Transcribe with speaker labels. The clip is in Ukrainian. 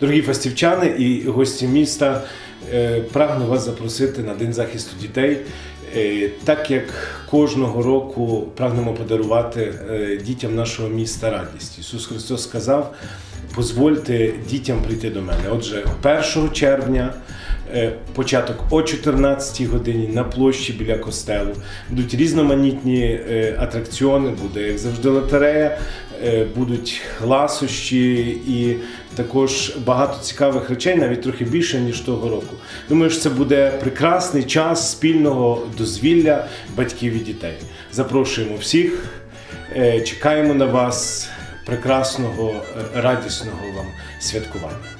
Speaker 1: Дорогі фастівчани і гості міста, е, прагну вас запросити на День захисту дітей. Е, Так як кожного року прагнемо подарувати е, дітям нашого міста радість. Ісус Христос сказав: Позвольте дітям прийти до мене. Отже, 1 червня. Е, Початок о 14 годині на площі біля костелу будуть різноманітні е, атракціони, буде як завжди лотерея, е, будуть ласощі і також багато цікавих речей, навіть трохи більше ніж того року. Думаю, що це буде прекрасний час спільного дозвілля батьків і дітей. Запрошуємо всіх, чекаємо на вас прекрасного, радісного вам святкування.